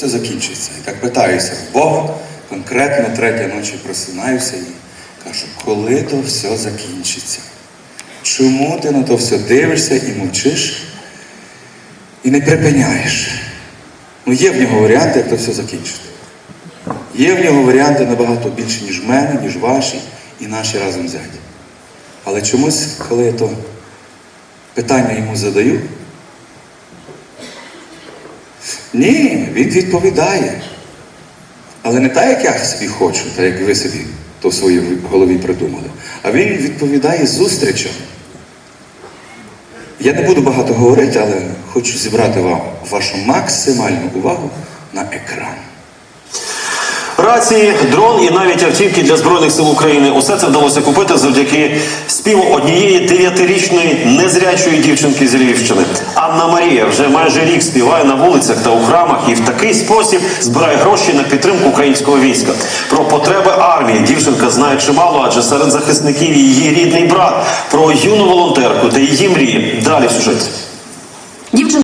Це закінчиться. І так питаюся в Бога, конкретно третя ночі просинаюся і кажу, коли то все закінчиться? Чому ти на то все дивишся і мовчиш і не припиняєш? Ну, є в нього варіанти, як то все закінчити. Є в нього варіанти набагато більше, ніж в мене, ніж ваші і наші разом взяті. Але чомусь, коли я то питання йому задаю, ні, він відповідає. Але не так, як я собі хочу, так як ви собі то в своїй голові придумали. А він відповідає зустрічам. Я не буду багато говорити, але хочу зібрати вам вашу максимальну увагу на екран. Рації, дрон і навіть автівки для збройних сил України. Усе це вдалося купити завдяки співу однієї дев'ятирічної незрячої дівчинки з Львівщини. Анна Марія вже майже рік співає на вулицях та у храмах і в такий спосіб збирає гроші на підтримку українського війська. Про потреби армії дівчинка знає чимало, адже серед захисників її рідний брат. Про юну волонтерку та її мрії. Далі в сюжеті.